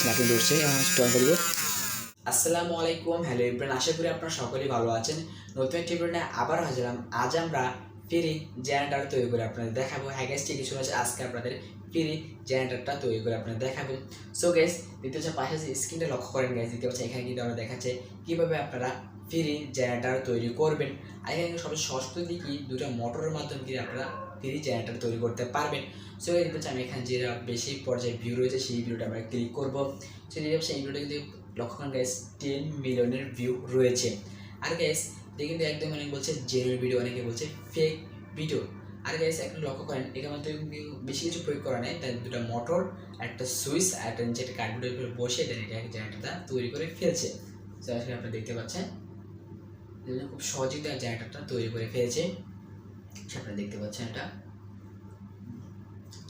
Snapping ধরছে। স্টন করব। আসসালামু আলাইকুম। হ্যালো ইব্রান আশা করি আপনারা সকলেই ভালো আছেন। নতুন একটি আবার হাজিরাম। আজ আমরা ফ্রি জেনারেটার তৈরি করে আপনাদের দেখাবো। হ্যাঁ গ্যাস ঠিকই শুনেছে, আজকে আপনাদের ফ্রি জেনারেটারটা তৈরি করে আপনাদের দেখাবো। সো গ্যাস দ্বিতীয় পাশে স্ক্রিনটা লক্ষ্য করেন গ্যাস দ্বিতীয় হচ্ছে এখানে কিন্তু আমরা দেখাচ্ছে কীভাবে আপনারা ফ্রি জেনারেটার তৈরি করবেন। আর এখানে সবচেয়ে সহজ পদ্ধতি কি? দুটো মোটরের মাধ্যমে কিন্তু আপনারা ফ্রি জেনারেটার তৈরি করতে পারবেন। সো এই হচ্ছে আমি এখানে যে বেশি পর্যায়ে ভিউ রয়েছে, সেই ভিডিওটা আমরা ক্লিক করব। সো সেই ভিডিওটা কিন্তু করেন গ্যাস টেন মিলিয়নের ভিউ রয়েছে। আর গ্যাস কিন্তু একদম অনেক বলছে জেনুইন ভিডিও অনেকে বলছে ফেক ভিডিও আর গ্যাস এখন লক্ষ্য করেন এখানে তো বেশি কিছু প্রয়োগ করা নেই। তাই দুটো মোটর একটা সুইচ আর একটা নিচে একটা কার্ডবোর্ডের উপরে বসে দেন, এটা জেনারেটারটা তৈরি করে ফেলছে। তো আসলে আপনি দেখতে পাচ্ছেন খুব সহজেই তার জেনারেটারটা তৈরি করে ফেলেছে। আপনারা দেখতে পাচ্ছেন এটা।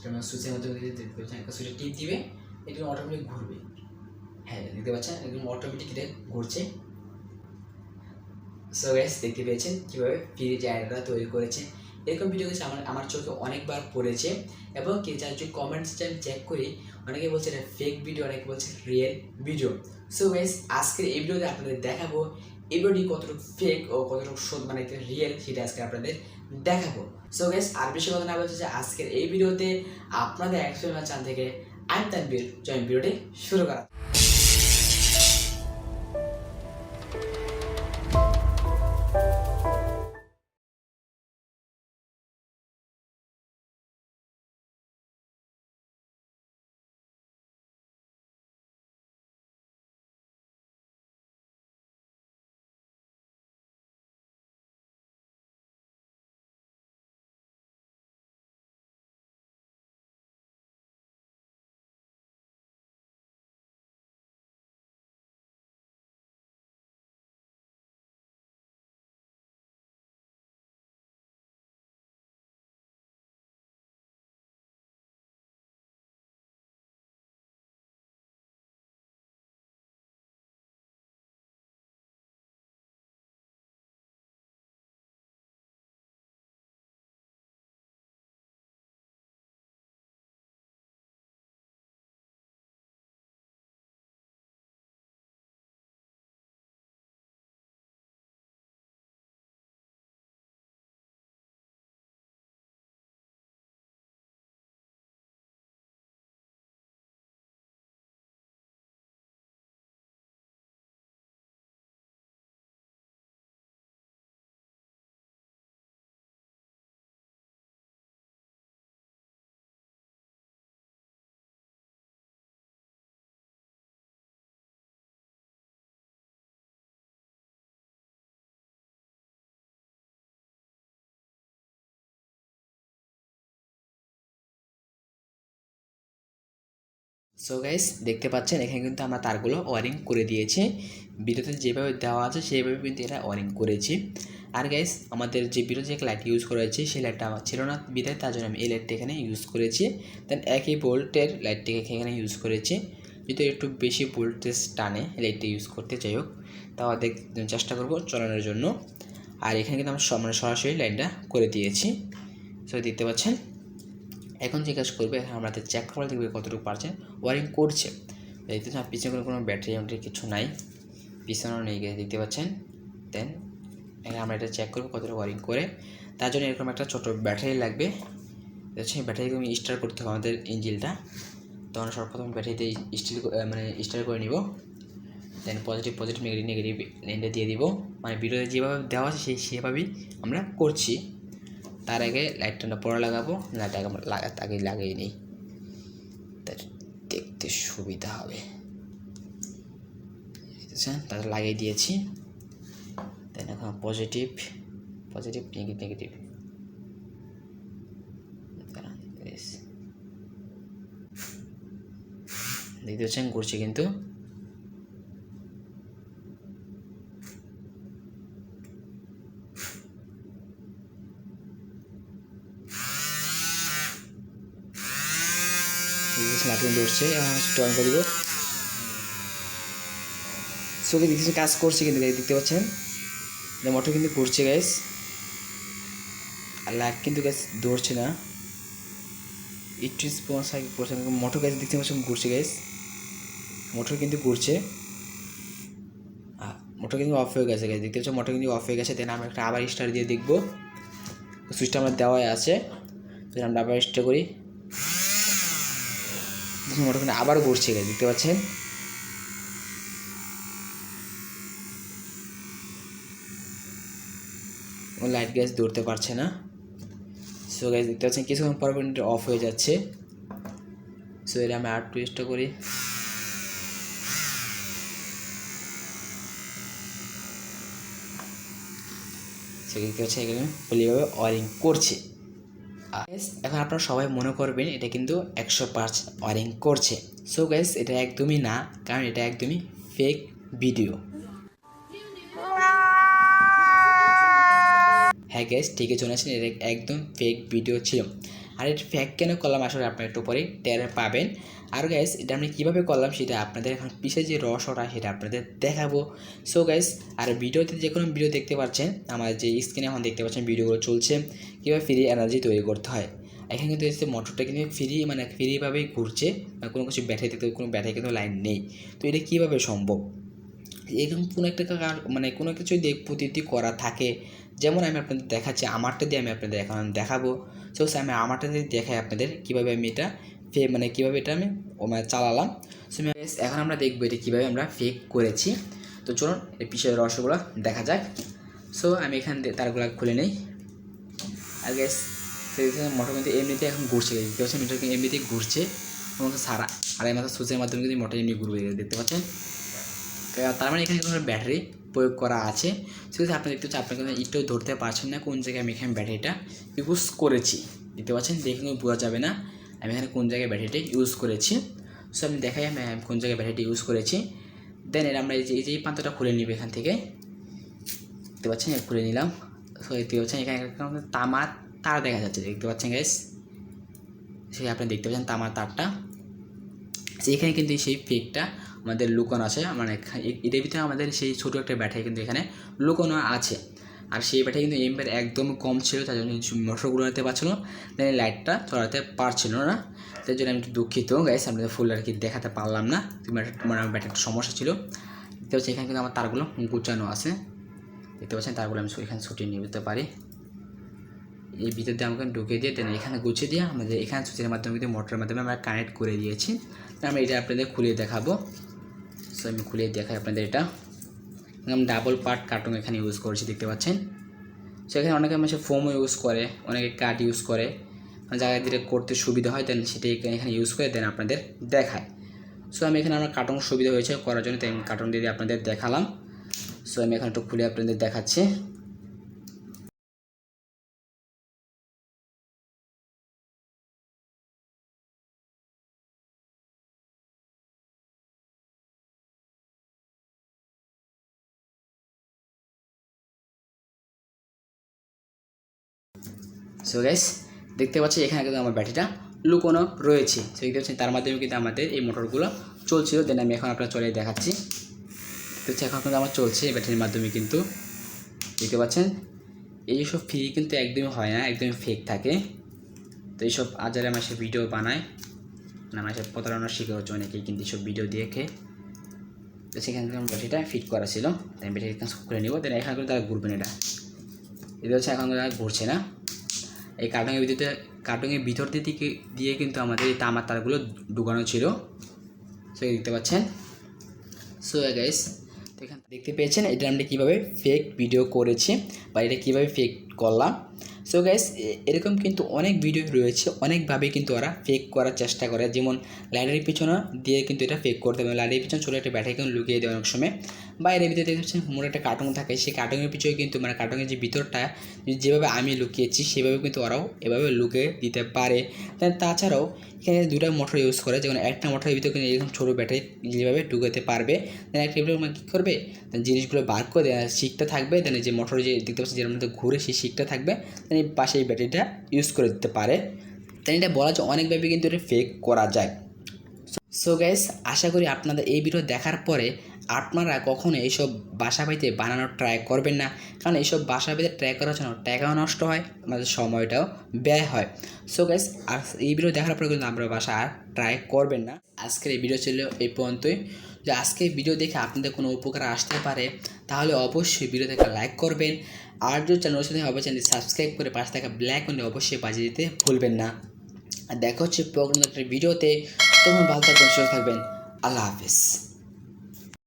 আমরা সুইচের মধ্যে দেখতে পাচ্ছেন, একটা সুইচে টিপ দিবে এটা অটোমেটিক ঘুরবে। হ্যাঁ দেখতে পাচ্ছেন? একদম অটোমেটিক এটা ঘুরছে। সো গ্যাস দেখতে পেয়েছেন কীভাবে ফ্রি জায়গাটা তৈরি করেছে। এরকম ভিডিও কিছু আমার আমার চোখে অনেকবার পড়েছে এবং কি যার যে কমেন্টস আমি চেক করি, অনেকে বলছে এটা ফেক ভিডিও অনেকে বলছে রিয়েল ভিডিও সো গ্যাস আজকের এই ভিডিওতে আপনাদের দেখাবো, এই ভিডিওটি কতটুকু ফেক ও কতটুকু মানে রিয়েল সেটা আজকে আপনাদের দেখাবো সো গেস আর বেশি কথা না বলছে যে আজকের এই ভিডিওতে আপনাদের এক্সপেরিমেন্ট চান থেকে আমি তানবীর জয়েন ভিডিওটি শুরু করা সো গাইস দেখতে পাচ্ছেন, এখানে কিন্তু আমরা তারগুলো ওয়ারিং করে দিয়েছি। ভিডিওতে যেভাবে দেওয়া আছে সেইভাবে কিন্তু এটা ওয়ারিং করেছি। আর গাইস আমাদের যে ভিডিও যে লাইট ইউজ করা হয়েছে, সেই লাইটটা আমার ছিল না বিদায় তার জন্য আমি এই লাইটটা এখানে ইউজ করেছি। দেন একই বোল্টের লাইটটিকে এখানে ইউজ করেছি। যদি একটু বেশি ভোল্টেজ টানে লাইটটা ইউজ করতে চাই হোক তাও দেখ চেষ্টা করব চলানোর জন্য। আর এখানে কিন্তু আমরা মানে সরাসরি লাইনটা করে দিয়েছি। সো দেখতে পাচ্ছেন এখন কাজ করবে এখন আমাদের চেক করে দেখবে কতটুকু পারছে ওয়ারিং করছে। দেখতে পাচ্ছেন পিছনে কোনো কোনো ব্যাটারি আমাদের কিছু নাই, পিছনেও নেই, গিয়ে দেখতে পাচ্ছেন। দেন আমরা এটা চেক করব কতটা ওয়ারিং করে। তার জন্য এরকম একটা ছোটো ব্যাটারি লাগবে। সেই ব্যাটারিকে আমি স্টার্ট করতে হবে আমাদের ইঞ্জিনটা তো আমরা সর্বপ্রথম ব্যাটারিতে স্টিল মানে স্টার্ট করে নিব। Then positive positive negative negative লাইনটা দিয়ে দিব। মানে ভিডিওতে যেভাবে দেওয়া আছে, সেই, সেভাবেই আমরা করছি। তার আগে লাইটটা পরে লাগাবো লাইট আগে আমরা লাগা আগে লাগিয়ে নিই। তার দেখতে সুবিধা হবে। বুঝছেন তাহলে লাগিয়ে দিয়েছি। দেন এখন পজিটিভ পজিটিভ নেগেটিভ নেগেটিভ দেখতে পাচ্ছেন, ঘুরছে কিন্তু। স্ন্যাপিং ধরছে স্টন করে দিব। চোখে দেখতেছি কাজ করছে কিন্তু দেখতে পাচ্ছেন? মোটর কিন্তু ঘুরছে গাইস আর লাইট কিন্তু গ্যাস ধরছে না। একটু আগে করছে মোটর গ্যাস দেখতে পাচ্ছেন ঘুরছে গাইস মোটর কিন্তু ঘুরছে। মোটর কিন্তু অফ হয়ে গেছে। দেখতে পাচ্ছ মোটর কিন্তু অফ হয়ে গেছে। দেন আমরা একটা আবার স্টার দিয়ে দেখব। সুইচটা আমার দেওয়াই আছে। আমরা আবার স্টার করি। দেখুন কিন্তু আবার ঘুরছে guys, দেখতে পাচ্ছেন? লাইট গ্যাস ধরতে পারছে না। সো গ্যাস দেখতে পাচ্ছেন কিছুক্ষণ পর অফ হয়ে যাচ্ছে। সো এটা আমি আর টুইস্টটা করি। সে দেখতে পাচ্ছেন এখানে ফুলিভাবে ওয়ারিং করছে। এখন আপনারা সবাই মনে করবেন এটা কিন্তু একশো পার্সেন্ট ওয়ারিং করছে। সো গাইস এটা একদমই না, কারণ এটা একদমই ফেক ভিডিও হ্যাঁ গ্যাস ঠিকই শুনেছেন, এটা একদম ফেক ভিডিও ছিল। আর এটা ফ্যাক কেন করলাম? আসলে আপনারা একটু পরে টের পাবেন। আর গ্যাস এটা আমি কীভাবে করলাম সেটা আপনাদের এখন পিছিয়ে যে রহস্যটা সেটা আপনাদের দেখাবো। সো গ্যাস আর ভিডিওতে যে কোনো ভিডিও দেখতে পাচ্ছেন আমার যে স্ক্রিনে এখন দেখতে পাচ্ছেন ভিডিওগুলো চলছে, কীভাবে ফ্রি এনার্জি তৈরি করতে হয়। এখানে কিন্তু এসে মোটরটা কিন্তু ফ্রি মানে ফ্রিভাবেই ঘুরছে কোনো কিছু ব্যাটারি থেকে কোনো ব্যাটারি কিন্তু লাইন নেই। তো এটা কীভাবে সম্ভব? এরকম কোনো একটা মানে কোনো কিছু দিয়ে প্রতীতি করা থাকে। যেমন আমি আপনাদের দেখাচ্ছি, আমারটা দিয়ে আমি আপনাদের এখন দেখাবো। সো আমি আমারটা দিয়ে দেখাই আপনাদের, কীভাবে আমি এটা ফে মানে কীভাবে এটা আমি মানে চালালাম। সো এখন আমরা দেখব এটা কীভাবে আমরা ফেক করেছি। তো চলুন এই পিছের রহস্যগুলো দেখা যাক। সো আমি এখান থেকে তারগুলো খুলে নেই। আর গ্যাস কিন্তু এমনিতে এখন ঘুরছে দেখতে পাচ্ছেন মোটর কিন্তু এমনিতেই ঘুরছে। সারা আর এই মাত্র সুইচের মাধ্যমে কিন্তু মোটর এমনি ঘুরবে, দেখতে পাচ্ছেন? তার মানে এখানে ব্যাটারি প্রয়োগ করা আছে। সেক্ষেত্রে আপনি দেখতে পাচ্ছেন আপনি কিন্তু একটু ধরতে পারছেন না কোন জায়গায় আমি এখানে ব্যাটারিটা ইউজ করেছি। দেখতে পাচ্ছেন, দেখে বোঝা যাবে না আমি এখানে কোন জায়গায় ব্যাটারিটা ইউজ করেছি। সো আমি দেখাই আমি কোন জায়গায় ব্যাটারিটা ইউজ করেছি। দেন এর আমরা এই যে, এই পান্তটা খুলে নিব এখান থেকে। দেখতে পাচ্ছেন খুলে নিলাম। সো দেখতে পাচ্ছেন, এখানে তামার তার দেখা যাচ্ছে। দেখতে পাচ্ছেন গ্যাস সেই আপনি দেখতে পাচ্ছেন তামার তারটা। সেইখানে কিন্তু সেই ফেকটা আমাদের লুকোনো আছে। মানে এটার ভিতরে আমাদের সেই ছোটো একটা ব্যাটারি কিন্তু এখানে লুকোনো আছে। আর সেই ব্যাটারি কিন্তু এমপের একদম কম ছিল, তার জন্য মোটরগুলো নিতে পারছিল দেন লাইটটা চড়াতে পারছিল না। তাই জন্য আমি একটু দুঃখিত গাইস আপনাদের ফুল আর কি দেখাতে পারলাম না। মানে আমার ব্যাটারির সমস্যা ছিল। দেখতে পাচ্ছি এখানে কিন্তু আমার তারগুলো গুচানো আছে। দেখতে পাচ্ছেন, তারগুলো আমি এখানে ছুটিয়ে নিয়ে যেতে পারি। এই ভিতর দিয়ে আমাকে ঢুকে দিয়ে দেন এখানে গুছিয়ে দিয়ে আমাদের এখানে সুইচের মাধ্যমে কিন্তু মোটরের মাধ্যমে আমরা কানেক্ট করে দিয়েছি। তো আমরা এটা আপনাদের খুলিয়ে দেখাবো। সো আমি খুলে দেখাই আপনাদের এটা। আমি ডাবল পার্ট কার্টুন এখানে ইউজ করেছি, দেখতে পাচ্ছেন? সো এখানে অনেকে মানুষ ফোমও ইউজ করে, অনেকে কাঠ ইউজ করে। মানে জায়গায় দিলে করতে সুবিধা হয় দেন সেটা এখানে ইউজ করে দেন আপনাদের দেখায়। সো আমি এখানে আমার কার্টুন সুবিধা হয়েছে করার জন্য, তাই আমি কার্টুন দিয়ে আপনাদের দেখালাম। সো আমি এখন একটু খুলে আপনাদের দেখাচ্ছি। সো গাইস দেখতে পাচ্ছি এখানে কিন্তু আমার ব্যাটারিটা লুকোনো রয়েছে। সো দেখতে পাচ্ছেন তার মাধ্যমে কিন্তু আমাদের এই মোটরগুলো চলছিল। দেন আমি এখন আপনার চলে দেখাচ্ছি। দেখতে এখন কিন্তু আমার চলছে এই ব্যাটারির মাধ্যমে কিন্তু। দেখতে পাচ্ছেন, এইসব ফ্রি কিন্তু একদমই হয় না, একদমই ফেক থাকে। তো এইসব আজারে মাসে ভিডিও বানায়। না মাসে প্রতারণার শিকার হচ্ছে অনেকেই কিন্তু এইসব ভিডিও দেখে। তো সেখানে কিন্তু আমার ব্যাটারিটা ফিট করা ছিল। তাই ব্যাটারি করে নিব। দেন এখানে কিন্তু তারা ঘুরবে না এটা। এটা হচ্ছে এখন আর ঘুরছে না। এই কার্টুনের ভিতরে কার্টুনের ভিতর দিকে, দিয়ে কিন্তু আমাদের এই তামার তারগুলো ঢুকানো ছিল। সো দেখতে পাচ্ছেন। সো গাইস এখানে দেখতে পেয়েছেন এটা আমরা কীভাবে ফেক ভিডিও করেছি বা এটা কীভাবে ফেক করলাম। সো গাইস এরকম কিন্তু অনেক ভিডিও রয়েছে, অনেকভাবে কিন্তু ওরা ফেক করার চেষ্টা করে। যেমন লাইটের পিছনে দিয়ে কিন্তু এটা ফেক করতে হবে। লাইটের পিছনে ছোটো একটা ব্যাটারি কিন্তু লুকিয়ে দেয় অনেক সময়। বা এর ভিতরে দেখতে পাচ্ছেন মোট একটা কার্টুন থাকে। সেই কার্টুনের পিছনে কিন্তু মানে কার্টুনের যে ভিতরটা যেভাবে আমি লুকিয়েছি, সেভাবে কিন্তু ওরাও এভাবে লুকিয়ে দিতে পারে। তাছাড়াও এখানে দুটো মোটর ইউজ করে, যেমন একটা মোটরের ভিতরে কিন্তু এরকম ছোটো ব্যাটারি যেভাবে ঢুকাতে পারবে দেন একটা কী করবে? জিনিসগুলো বার করে শিকটা থাকবে দেন যে মোটর যে দেখতে পাচ্ছি মধ্যে ঘুরে সেই শিকটা থাকবে দেন এই পাশে এই ব্যাটারিটা ইউজ করে দিতে পারে। তাই এটা বলা যায় অনেকভাবে কিন্তু এটা ফেক করা যায়। সো গাইস আশা করি আপনাদের এই ভিডিও দেখার পরে আপনারা কখনো এইসব বাসা বাড়িতে বানানোর ট্রাই করবেন না। কারণ এইসব বাসা বাড়িতে ট্রাই করার জন্য টাকাও নষ্ট হয়, আমাদের সময়টাও ব্যয় হয়। সো গাইস আর এই ভিডিও দেখার পরে কিন্তু আমরা বাসা আর ট্রাই করবেন না। আজকের এই ভিডিও ছিল এই পর্যন্তই। যে আজকে ভিডিও দেখে আপনাদের কোনো উপকার আসতে পারে, তাহলে অবশ্যই ভিডিও দেখে লাইক করবেন। আর যদি চ্যানেল সাথে অবশ্যই চ্যানেল সাবস্ক্রাইব করে পাশে থাকা ব্ল্যাক মানে অবশ্যই বাজিয়ে দিতে ভুলবেন না। আর দেখা হচ্ছে প্রোগ্রাম ভিডিওতে তখন ভালো থাকবেন, সুস্থ থাকবেন। আল্লাহ হাফিজ।